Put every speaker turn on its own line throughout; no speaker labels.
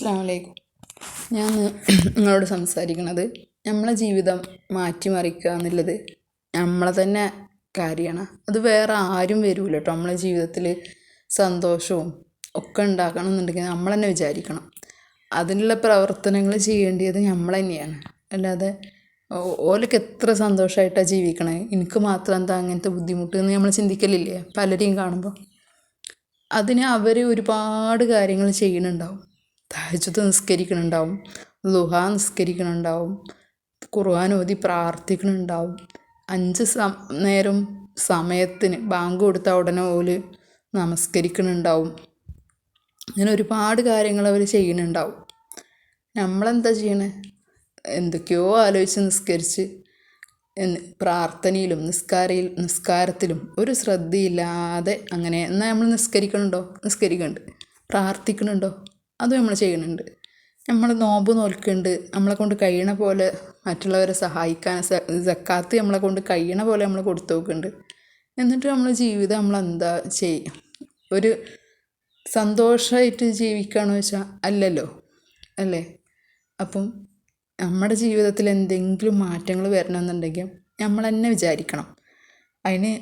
അസ്സാമലൈക്കും ഞാൻ നിങ്ങളോട് സംസാരിക്കുന്നത് നമ്മളെ ജീവിതം മാറ്റിമറിക്കുക എന്നുള്ളത് നമ്മളെ തന്നെ കാര്യമാണ്. അത് വേറെ ആരും വരില്ല കേട്ടോ. നമ്മളെ ജീവിതത്തിൽ സന്തോഷവും ഒക്കെ ഉണ്ടാക്കണം എന്നുണ്ടെങ്കിൽ നമ്മൾ തന്നെ വിചാരിക്കണം. അതിനുള്ള പ്രവർത്തനങ്ങൾ ചെയ്യേണ്ടത് നമ്മൾ തന്നെയാണ്. അല്ലാതെ ഓലക്ക് എത്ര സന്തോഷമായിട്ടാണ് ജീവിക്കണേ. എനിക്ക് മാത്രം എന്താ അങ്ങനത്തെ ബുദ്ധിമുട്ട് എന്ന് നമ്മൾ ചിന്തിക്കലില്ലേ? പലരെയും കാണുമ്പോൾ. അതിന് അവർ ഒരുപാട് കാര്യങ്ങൾ ചെയ്യുന്നുണ്ടാവും. തഹജ്ജുദ് നിസ്കരിക്കണുണ്ടാവും ലുഹ നിസ്കരിക്കണുണ്ടാവും ഖുർആൻ ഓതി പ്രാർത്ഥിക്കണുണ്ടാവും. അഞ്ച് സം നേരം സമയത്തിന് ബാങ്ക് കൊടുത്ത ഉടനെ ഓൽ നമസ്കരിക്കണുണ്ടാവും. അങ്ങനെ ഒരുപാട് കാര്യങ്ങൾ അവർ ചെയ്യുന്നുണ്ടാവും. നമ്മളെന്താ ചെയ്യണേ? എന്തൊക്കെയോ ആലോചിച്ച് നിസ്കരിച്ച് പ്രാർത്ഥനയിലും നിസ്കാരയിൽ നിസ്കാരത്തിലും ഒരു ശ്രദ്ധയില്ലാതെ അങ്ങനെ എന്നാൽ നമ്മൾ നിസ്കരിക്കണുണ്ടോ? നിസ്കരിക്കുന്നുണ്ട് പ്രാർത്ഥിക്കണുണ്ടോ? അതും നമ്മൾ ചെയ്യുന്നുണ്ട്. നമ്മൾ നോമ്പ് നോൽക്കുന്നുണ്ട് നമ്മളെ കൊണ്ട് കഴിയണ പോലെ മറ്റുള്ളവരെ സഹായിക്കാൻ സക്കാത്ത് നമ്മളെ കൊണ്ട് കഴിയണ പോലെ നമ്മൾ കൊടുത്തു നോക്കുന്നുണ്ട് എന്നിട്ട് നമ്മളെ ജീവിതം നമ്മൾ എന്താ ചെയ്യും ഒരു സന്തോഷമായിട്ട് ജീവിക്കുകയാണെന്ന് വെച്ചാൽ അല്ലല്ലോ അല്ലേ? അപ്പം നമ്മുടെ ജീവിതത്തിൽ എന്തെങ്കിലും മാറ്റങ്ങൾ വരണമെന്നുണ്ടെങ്കിൽ നമ്മൾ തന്നെ വിചാരിക്കണം. അതിന്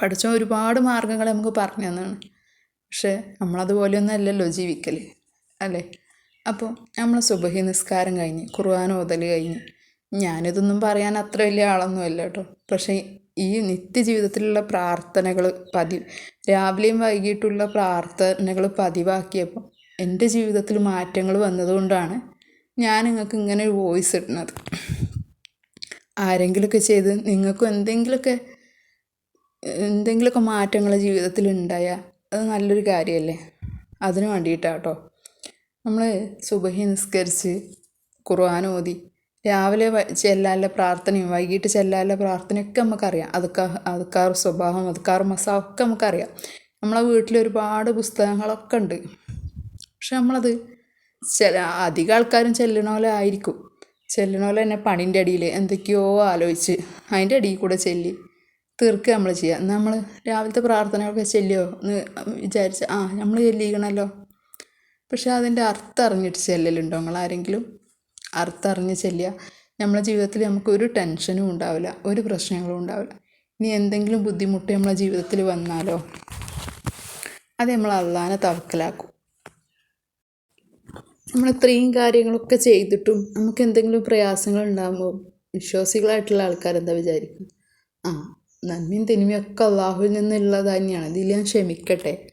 പഠിച്ച ഒരുപാട് മാർഗങ്ങൾ നമുക്ക് പറഞ്ഞു തന്നാണ്. പക്ഷേ നമ്മളതുപോലെയൊന്നും അല്ലല്ലോ ജീവിക്കൽ അല്ലേ? അപ്പോൾ നമ്മൾ സുബഹി നിസ്കാരം കഴിഞ്ഞ് ഖുർആൻ ഓതൽ കഴിഞ്ഞ് ഞാനിതൊന്നും പറയാൻ അത്ര വലിയ ആളൊന്നും അല്ല കേട്ടോ. പക്ഷേ ഈ നിത്യജീവിതത്തിലുള്ള പ്രാർത്ഥനകൾ പതി രാവിലെയും വൈകിട്ടുള്ള പ്രാർത്ഥനകൾ പതിവാക്കിയപ്പോൾ എന്റെ ജീവിതത്തിൽ മാറ്റങ്ങൾ വന്നതുകൊണ്ടാണ് ഞാൻ നിങ്ങൾക്ക് ഇങ്ങനെ ഒരു വോയിസ് ഇടുന്നത്. ആരെങ്കിലുമൊക്കെ ചെയ്ത് നിങ്ങൾക്കും എന്തെങ്കിലുമൊക്കെ എന്തെങ്കിലുമൊക്കെ മാറ്റങ്ങൾ ജീവിതത്തിൽ ഉണ്ടായാൽ അത് നല്ലൊരു കാര്യമല്ലേ? അതിന് വേണ്ടിയിട്ടാണ് കേട്ടോ നമ്മൾ സുബഹി നിസ്കരിച്ച് ഖുർആൻ ഓതി. രാവിലെ ചെല്ലാനുള്ള പ്രാർത്ഥനയും വൈകിട്ട് ചെല്ലാനുള്ള പ്രാർത്ഥനയൊക്കെ നമുക്കറിയാം. അതുക്കാ അതുക്കാർ സ്വഭാവം അതുക്കാർ മസാ ഒക്കെ നമുക്കറിയാം. നമ്മളെ വീട്ടിൽ ഒരുപാട് പുസ്തകങ്ങളൊക്കെ ഉണ്ട്. പക്ഷെ നമ്മളത് ചില അധികം ആൾക്കാരും ചെല്ലണ പോലെ ആയിരിക്കും. ചെല്ലണ പോലെ തന്നെ പണിന്റെ അടിയിൽ എന്തൊക്കെയോ ആലോചിച്ച്. അതിന്റെ അടിയിൽ കൂടെ ചെല്ലി. തീർക്കുക നമ്മൾ ചെയ്യുക. നമ്മൾ രാവിലത്തെ പ്രാർത്ഥനയൊക്കെ ചെല്ലുമോ എന്ന് വിചാരിച്ച് ആ നമ്മൾ ചെല്ലിക്കണമല്ലോ പക്ഷെ അതിന്റെ അർത്ഥം അറിഞ്ഞിട്ട് ചെല്ലലുണ്ടോ നിങ്ങൾ ആരെങ്കിലും അർത്ഥം അറിഞ്ഞ് ചെല്ലുക. നമ്മളെ ജീവിതത്തിൽ നമുക്ക് ഒരു ടെൻഷനും ഉണ്ടാവില്ല ഒരു പ്രശ്നങ്ങളും ഉണ്ടാവില്ല. ഇനി എന്തെങ്കിലും ബുദ്ധിമുട്ട് നമ്മളെ ജീവിതത്തിൽ വന്നാലോ അത് നമ്മൾ അള്ളാനെ തവക്കലാക്കും. നമ്മൾ ഇത്രയും കാര്യങ്ങളൊക്കെ ചെയ്തിട്ടും നമുക്ക് എന്തെങ്കിലും പ്രയാസങ്ങൾ ഉണ്ടാകുമ്പോൾ വിശ്വാസികളായിട്ടുള്ള ആൾക്കാരെന്താ വിചാരിക്കും ആ നന്മയും തിന്മയും ഒക്കെ അള്ളാഹുവിൽ നിന്നുള്ളത് തന്നെയാണ്. ഇതിൽ ഞാൻ ക്ഷമിക്കട്ടെ.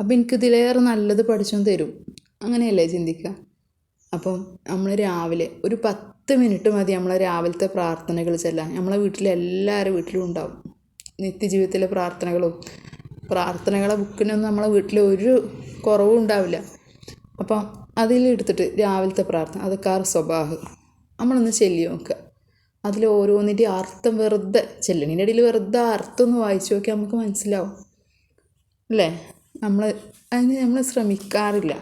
അപ്പം എനിക്ക് ഇതിലേറെ നല്ലത് പഠിച്ചും തരും. അങ്ങനെയല്ലേ ചിന്തിക്കുക? അപ്പം നമ്മൾ രാവിലെ ഒരു പത്ത് മിനിറ്റ് മതി നമ്മളെ രാവിലത്തെ പ്രാർത്ഥനകൾ ചെല്ലാൻ. നമ്മളെ വീട്ടിലെ എല്ലാവരുടെ വീട്ടിലും ഉണ്ടാവും. നിത്യജീവിതത്തിലെ പ്രാർത്ഥനകളും. പ്രാർത്ഥനകളെ ബുക്കിനൊന്നും നമ്മളെ വീട്ടിൽ ഒരു കുറവും ഉണ്ടാവില്ല. അപ്പം അതിലെടുത്തിട്ട് രാവിലത്തെ പ്രാർത്ഥന. അത് കാർ സ്വഭാവ്. നമ്മളൊന്ന് ചെല്ലി നോക്കുക. അതിൽ ഓരോന്നിന്റെ അർത്ഥം വെറുതെ ചെല്ലണീന്റെ ഇടയിൽ വെറുതെ അർത്ഥം ഒന്ന് വായിച്ചു നോക്കിയാൽ നമുക്ക് മനസ്സിലാവും. അല്ലേ? നമ്മൾ അതിന് നമ്മൾ ശ്രമിക്കാറില്ല.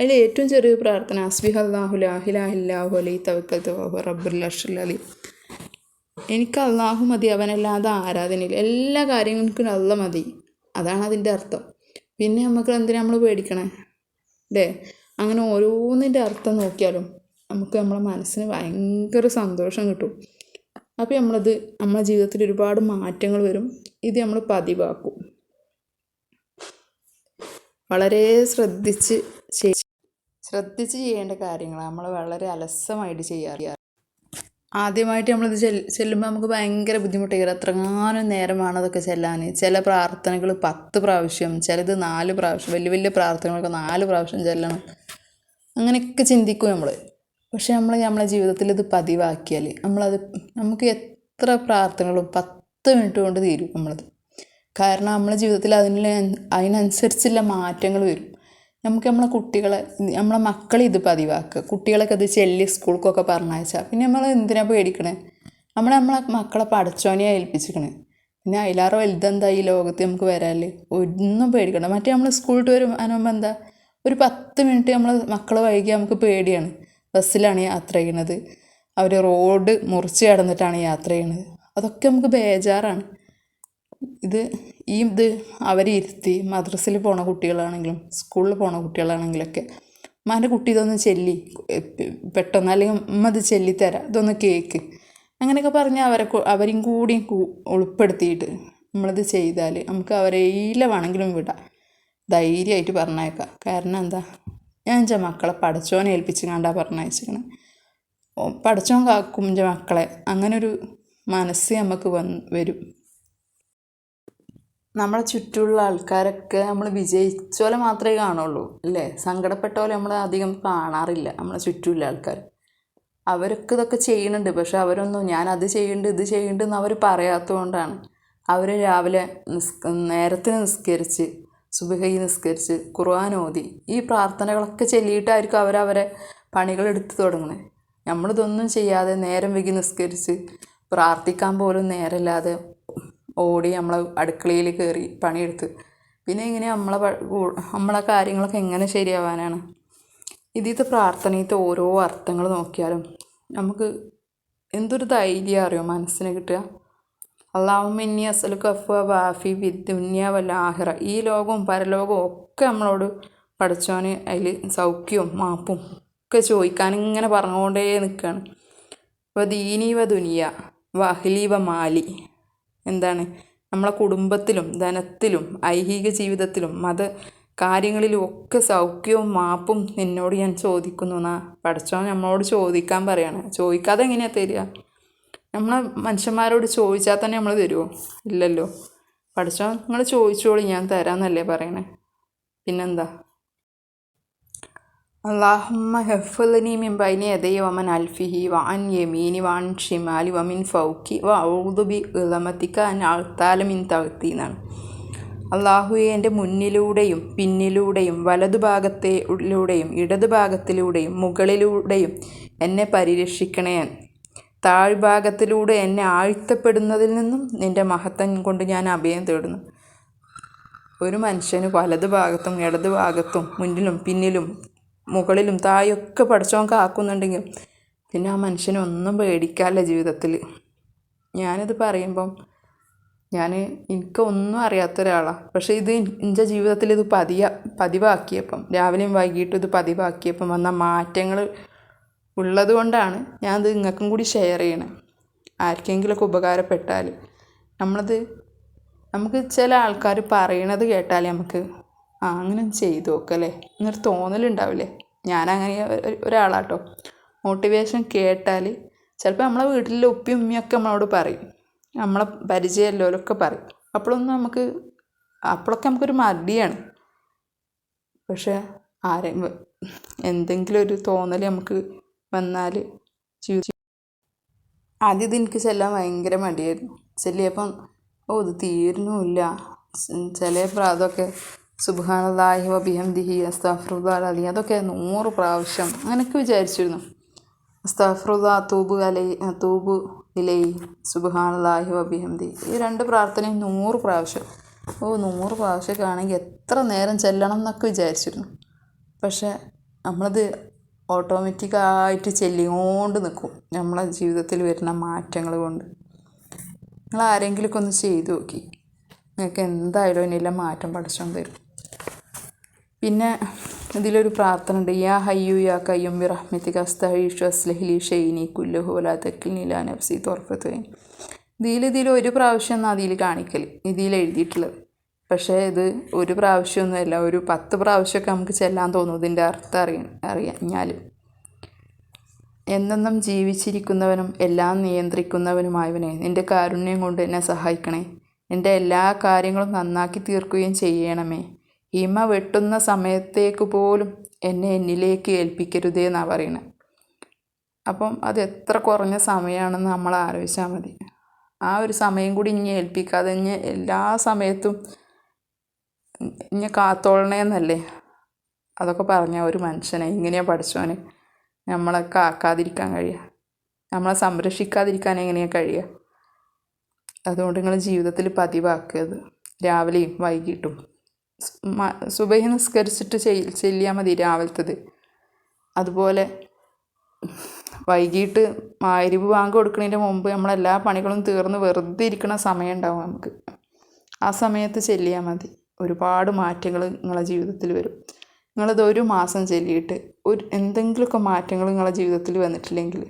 അതിൽ ഏറ്റവും ചെറിയ പ്രാർത്ഥന അസ്ബിഹ് അള്ളാഹു ലാഹിലാഹില്ലാഹു അലൈ തവക്കൽ തവാഹു റബ്ബുൽ അലി. എനിക്ക് അള്ളാഹു മതി അവനല്ലാതെ ആരാധനയിൽ എല്ലാ കാര്യങ്ങൾക്കും അള്ള മതി. അതാണ് അതിന്റെ അർത്ഥം. പിന്നെ നമുക്ക് എന്തിനാ നമ്മൾ പേടിക്കണേ? അല്ലേ? അങ്ങനെ ഓരോന്നിന്റെ അർത്ഥം നോക്കിയാലും നമുക്ക് നമ്മളെ മനസ്സിന് ഭയങ്കര സന്തോഷം കിട്ടും. അപ്പോൾ നമ്മളത് നമ്മളെ ജീവിതത്തിൽ ഒരുപാട് മാറ്റങ്ങൾ വരും. ഇത് നമ്മൾ പതിവാക്കും. വളരെ ശ്രദ്ധിച്ച് ശ്രദ്ധിച്ച് ചെയ്യേണ്ട കാര്യങ്ങളാണ് നമ്മൾ വളരെ അലസമായിട്ട് ചെയ്യാറ്. ആദ്യമായിട്ട് നമ്മളിത് ചെൽ ചെല്ലുമ്പോൾ നമുക്ക് ഭയങ്കര ബുദ്ധിമുട്ടായിരിക്കും അത്രങ്ങാനും നേരമാണ് അതൊക്കെ ചെല്ലാൻ ചില പ്രാർത്ഥനകൾ പത്ത് പ്രാവശ്യം ചിലത് നാല് പ്രാവശ്യം വലിയ വലിയ പ്രാർത്ഥനകളൊക്കെ നാല് പ്രാവശ്യം ചെല്ലണം. അങ്ങനെയൊക്കെ ചിന്തിക്കും നമ്മൾ പക്ഷെ നമ്മൾ നമ്മളെ ജീവിതത്തിൽ ഇത് പതിവാക്കിയാൽ നമ്മളത് നമുക്ക് എത്ര പ്രാർത്ഥനകളും പത്ത് മിനിറ്റ് കൊണ്ട് തീരും നമ്മളത്. കാരണം നമ്മളെ ജീവിതത്തിൽ അതിന് അതിനനുസരിച്ചുള്ള മാറ്റങ്ങൾ വരും. നമുക്ക് നമ്മളെ കുട്ടികളെ നമ്മളെ മക്കളെ ഇത് പതിവാക്കുക. കുട്ടികളൊക്കെ അത് ചെല്ലി സ്കൂൾക്കൊക്കെ പറഞ്ഞയച്ചാൽ പിന്നെ നമ്മൾ എന്തിനാ പേടിക്കണേ? നമ്മൾ നമ്മളെ മക്കളെ പഠിച്ചോനെ ഏൽപ്പിച്ചിരിക്കണേ പിന്നെ അതിലാറോ വലുതെന്താ ഈ ലോകത്ത് നമുക്ക് വരാൽ? ഒന്നും പേടിക്കണ്ട. മറ്റേ നമ്മൾ സ്കൂളിട്ട് വരും അതിനുമ്പോൾ എന്താ? ഒരു പത്ത് മിനിറ്റ് നമ്മൾ മക്കളെ വൈകി നമുക്ക് പേടിയാണ്. ബസ്സിലാണ് യാത്ര ചെയ്യണത്. അവർ റോഡ് മുറിച്ച് കടന്നിട്ടാണ് യാത്ര ചെയ്യണത്. അതൊക്കെ നമുക്ക് ബേജാറാണ്. ഇത് ഈ ഇത് അവരെ ഇരുത്തി മദ്രസയിൽ പോണ കുട്ടികളാണെങ്കിലും സ്കൂളിൽ പോണ കുട്ടികളാണെങ്കിലൊക്കെ ഉമ്മാന്റെ കുട്ടി ഇതൊന്ന് ചെല്ലി പെട്ടെന്ന് അല്ലെങ്കിൽ ഉമ്മ ഇത് ചെല്ലിത്തരാം ഇതൊന്ന് കേക്ക്. അങ്ങനെയൊക്കെ പറഞ്ഞാൽ അവരെ അവരെയും കൂടി ഉൾപ്പെടുത്തിയിട്ട് നമ്മളിത് ചെയ്താൽ നമുക്ക് അവരെ ഇല്ല വേണമെങ്കിലും വിടാം. ധൈര്യമായിട്ട് പറഞ്ഞേക്കാം. കാരണം എന്താ? ഞാൻ എന്റെ മക്കളെ പഠിച്ചോനെ ഏൽപ്പിച്ച് കണ്ടാ പറഞ്ഞയച്ചിരിക്കണം പഠിച്ചോൻ കാക്കും എന്റെ മക്കളെ. അങ്ങനൊരു മനസ്സ് നമുക്ക് വന്ന് വരും. നമ്മളെ ചുറ്റുമുള്ള ആൾക്കാരൊക്കെ നമ്മൾ വിജയിച്ചോലെ മാത്രമേ കാണുള്ളൂ അല്ലേ? സങ്കടപ്പെട്ടോലെ നമ്മൾ അധികം കാണാറില്ല നമ്മളെ ചുറ്റുമുള്ള ആൾക്കാർ. അവരൊക്കെ ഇതൊക്കെ ചെയ്യുന്നുണ്ട് പക്ഷെ അവരൊന്നും ഞാൻ അത് ചെയ്യുന്നുണ്ട് ഇത് ചെയ്യുന്നുണ്ട് എന്ന് അവർ പറയാത്തതുകൊണ്ടാണ്. അവർ രാവിലെ നിസ് നേരത്തിന് നിസ്കരിച്ച് സുബഹി നിസ്കരിച്ച് ഖുർആൻ ഓതി. ഈ പ്രാർത്ഥനകളൊക്കെ ചൊല്ലിയിട്ടായിരിക്കും അവരവരെ പണികളെടുത്ത് തുടങ്ങുന്നത് നമ്മളിതൊന്നും ചെയ്യാതെ നേരം വൈകി നിസ്കരിച്ച് പ്രാർത്ഥിക്കാൻ പോലും നേരമില്ലാതെ ഓടി നമ്മളെ അടുക്കളയിൽ കയറി പണിയെടുത്ത്. പിന്നെ ഇങ്ങനെ നമ്മളെ നമ്മളെ കാര്യങ്ങളൊക്കെ എങ്ങനെ ശരിയാവാനാണ്? ഇതിത്തെ പ്രാർത്ഥനയത്തെ ഓരോ അർത്ഥങ്ങൾ നോക്കിയാലും നമുക്ക് എന്തൊരു ധൈര്യം അറിയോ മനസ്സിന് കിട്ടുക? അള്ളാഹുമിന്നി അസലുക്ക് അഫ്വ ബാഫി വി ദുന്യ വല്ല ആഹിറ ഈ ലോകവും പരലോകവും ഒക്കെ നമ്മളോട് പഠിച്ചോന് അതിൽ സൗഖ്യവും മാപ്പും ഒക്കെ ചോദിക്കാൻ ഇങ്ങനെ പറഞ്ഞുകൊണ്ടേ നിൽക്കുകയാണ് വ ദീനീവ ദുനിയ വ അഹ്ലി വ മാലി. എന്താണ്? നമ്മളെ കുടുംബത്തിലും ധനത്തിലും ഐഹിക ജീവിതത്തിലും മത കാര്യങ്ങളിലും ഒക്കെ സൗഖ്യവും മാപ്പും നിന്നോട് ഞാൻ ചോദിക്കുന്നു എന്നാ പഠിച്ചോ നമ്മളോട് ചോദിക്കാൻ പറയാണ്. ചോദിക്കാതെ എങ്ങനെയാണ് തരിക? നമ്മളെ മനുഷ്യന്മാരോട് ചോദിച്ചാൽ തന്നെ നമ്മൾ തരുമോ ഇല്ലല്ലോ. പഠിച്ചോ? നിങ്ങൾ ചോദിച്ചോളി ഞാൻ തരാമെന്നല്ലേ പറയണേ. പിന്നെന്താ? അള്ളാഹുമ്മ ഹെഫുലനി മിൻ ബൈനി വമൻ അൽഫിഹി വ അൻ യമീനി വ അൻ ഷിമാലി വമിൻ മിൻ ഫൗക്കി വ ഔദു ബി ഇളമത്തിക്ക അൻ അൾത്താല മിൻ തകത്തി എന്നാണ്. അള്ളാഹുയെ എന്റെ മുന്നിലൂടെയും പിന്നിലൂടെയും വലതുഭാഗത്തിലൂടെയും ഇടതുഭാഗത്തിലൂടെയും മുകളിലൂടെയും എന്നെ പരിരക്ഷിക്കണേ. താഴ്ഭാഗത്തിലൂടെ എന്നെ ആഴ്ത്തപ്പെടുന്നതിൽ നിന്നും നിന്റെ മഹത്വം കൊണ്ട് ഞാൻ അഭയം തേടുന്നു. ഒരു മനുഷ്യന് വലത് ഭാഗത്തും ഇടത് ഭാഗത്തും മുന്നിലും പിന്നിലും മുകളിലും താഴെയൊക്കെ പഠിച്ചോ കാക്കുന്നുണ്ടെങ്കിൽ പിന്നെ ആ മനുഷ്യനൊന്നും ഒന്നും പേടിക്കാല്ല ജീവിതത്തിൽ. ഞാനിത് പറയുമ്പം ഞാൻ എനിക്കൊന്നും അറിയാത്ത ഒരാളാണ് പക്ഷേ ഇത് എന്റെ ജീവിതത്തിൽ ഇത് പതിയ പതിവാക്കിയപ്പം രാവിലെയും വൈകിട്ടും ഇത് പതിവാക്കിയപ്പം വന്ന മാറ്റങ്ങൾ ഉള്ളത് കൊണ്ടാണ് ഞാനത് നിങ്ങൾക്കും കൂടി ഷെയർ ചെയ്യണത് ആർക്കെങ്കിലുമൊക്കെ ഉപകാരപ്പെട്ടാൽ നമ്മളത് നമുക്ക് ചില ആൾക്കാർ പറയണത് കേട്ടാൽ നമുക്ക് ആ അങ്ങനെ ചെയ്തു നോക്കല്ലേ എന്നൊരു തോന്നലുണ്ടാവില്ലേ ഞാനങ്ങനെ ഒരു- ഒരാളാട്ടോ. മോട്ടിവേഷൻ കേട്ടാൽ ചിലപ്പോൾ നമ്മളെ വീട്ടിലെ ഉപ്പി ഉമ്മിയൊക്കെ നമ്മളോട് പറയും. നമ്മളെ പരിചയമുള്ളവരൊക്കെ പറയും. അപ്പോഴൊന്നും നമുക്ക് അപ്പോഴൊക്കെ നമുക്കൊരു മടിയാണ്. പക്ഷേ ആരെ എന്തെങ്കിലും ഒരു തോന്നൽ നമുക്ക് വന്നാൽ ആദ്യത്തെ എനിക്ക് ചെല്ലാൻ ഭയങ്കര മടിയായിരുന്നു. ചെല്ലിയപ്പം ഓ ഇത് തീരുന്നുമില്ല. ചില പ്രാതൊക്കെ സുബാനല്ലാഹി വബിഹംദിഹി അസ്താഫ്രുദാലി അതൊക്കെ നൂറ് പ്രാവശ്യം അങ്ങനെയൊക്കെ വിചാരിച്ചിരുന്നു. അസ്താഫ്രുദ തൂബ് അലൈ തൂബ് ഇലൈ സുബാനല്ലാഹി വബിഹംദി ഈ രണ്ട് പ്രാർത്ഥനയും നൂറ് പ്രാവശ്യം. ഓ നൂറ് പ്രാവശ്യമൊക്കെ ആണെങ്കിൽ എത്ര നേരം ചെല്ലണം എന്നൊക്കെ വിചാരിച്ചിരുന്നു. പക്ഷേ നമ്മളത് ഓട്ടോമാറ്റിക്കായിട്ട് ചെല്ലിക്കൊണ്ട് നിൽക്കും. നമ്മളെ ജീവിതത്തിൽ വരുന്ന മാറ്റങ്ങൾ കൊണ്ട്. നിങ്ങൾ ആരെങ്കിലുമൊക്കെ ഒന്ന് ചെയ്തു നോക്കി. നിങ്ങൾക്ക് എന്തായാലും അതിനെല്ലാം മാറ്റം പഠിച്ചോണ്ട് തരും പിന്നെ ഇതിലൊരു പ്രാർത്ഥന ഉണ്ട്. യാ ഹയ്യു യാ കയ്യും വിറഹ്മിത്തി അസ്തഹീഷു അസ്ലഹിലി ഷെയ്നി കുല്ലുഹു വലാ തെക്കിൽ നില നഫ്സി തോർഫത്ത് ഇതിൽ ഇതിൽ ഒരു പ്രാവശ്യം എന്നാൽ അതിൽ കാണിക്കൽ ഇതിൽ എഴുതിയിട്ടുള്ളത്. പക്ഷേ ഇത് ഒരു പ്രാവശ്യമൊന്നുമല്ല ഒരു പത്ത് പ്രാവശ്യമൊക്കെ നമുക്ക് ചെല്ലാൻ തോന്നും ഇതിന്റെ അർത്ഥം അറിയാൻ അറിയാഞ്ഞാൽ എന്നെന്നും ജീവിച്ചിരിക്കുന്നവനും എല്ലാം നിയന്ത്രിക്കുന്നവനുമായവനെ നിന്റെ കാരുണ്യം കൊണ്ട് എന്നെ സഹായിക്കണേ. എന്റെ എല്ലാ കാര്യങ്ങളും നന്നാക്കി തീർക്കുകയും ചെയ്യണമേ. ഹിമ വെട്ടുന്ന സമയത്തേക്ക് പോലും എന്നെ എന്നിലേക്ക് ഏൽപ്പിക്കരുതേ എന്നാണ് പറയുന്നത് അപ്പം അത് എത്ര കുറഞ്ഞ സമയമാണെന്ന് നമ്മൾ ആലോചിച്ചാൽ മതി. ആ ഒരു സമയം കൂടി ഇനി ഏൽപ്പിക്കാതെ ഇനി എല്ലാ സമയത്തും ഇനി കാത്തോളണേന്നല്ലേ? അതൊക്കെ പറഞ്ഞ ഒരു മനുഷ്യനെ ഇങ്ങനെയാണ് പഠിച്ചോനെ നമ്മളെ കാക്കാതിരിക്കാൻ കഴിയുക നമ്മളെ സംരക്ഷിക്കാതിരിക്കാൻ എങ്ങനെയാണ് കഴിയുക അതുകൊണ്ട് നിങ്ങൾ ജീവിതത്തിൽ പതിവാക്കിയത് രാവിലെയും വൈകിട്ടും. സുബഹി നിസ്കരിച്ചിട്ട് ചെല്ലിയാൽ മതി രാവിലത്തത്. അതുപോലെ വൈകിട്ട് മാരിവ് ബാങ്ക് കൊടുക്കുന്നതിന്റെ മുമ്പ് നമ്മളെല്ലാ പണികളും തീർന്ന് വെറുതെ ഇരിക്കുന്ന സമയം ഉണ്ടാവും നമുക്ക്. ആ സമയത്ത് ചെല്ലിയാൽ മതി. ഒരുപാട് മാറ്റങ്ങൾ നിങ്ങളെ ജീവിതത്തിൽ വരും. നിങ്ങളിത് ഒരു മാസം ചെല്ലിയിട്ട് ഒരു എന്തെങ്കിലുമൊക്കെ മാറ്റങ്ങൾ നിങ്ങളെ ജീവിതത്തിൽ വന്നിട്ടില്ലെങ്കിൽ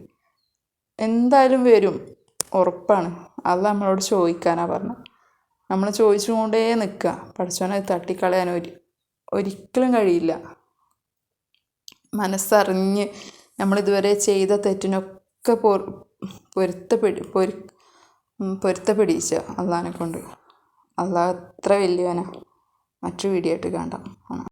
എന്തായാലും വരും. ഉറപ്പാണ്. അത് നമ്മളോട് ചോദിക്കാനാണ് പറഞ്ഞത് നമ്മൾ ചോദിച്ചുകൊണ്ടേ നിൽക്കുക. പഠിച്ചവനെ തട്ടിക്കളയാൻ ഒരു ഒരിക്കലും കഴിയില്ല. മനസ്സറിഞ്ഞ് നമ്മളിതുവരെ ചെയ്ത തെറ്റിനൊക്കെ പൊ പൊരുത്തപ്പെടി പൊരു പൊരുത്തപ്പെടിച്ച അള്ളഹാനെ കൊണ്ട്. അള്ളാഹ് അത്ര വലിയവനാണ് മറ്റു വീഡിയോ ആയിട്ട് കാണാം.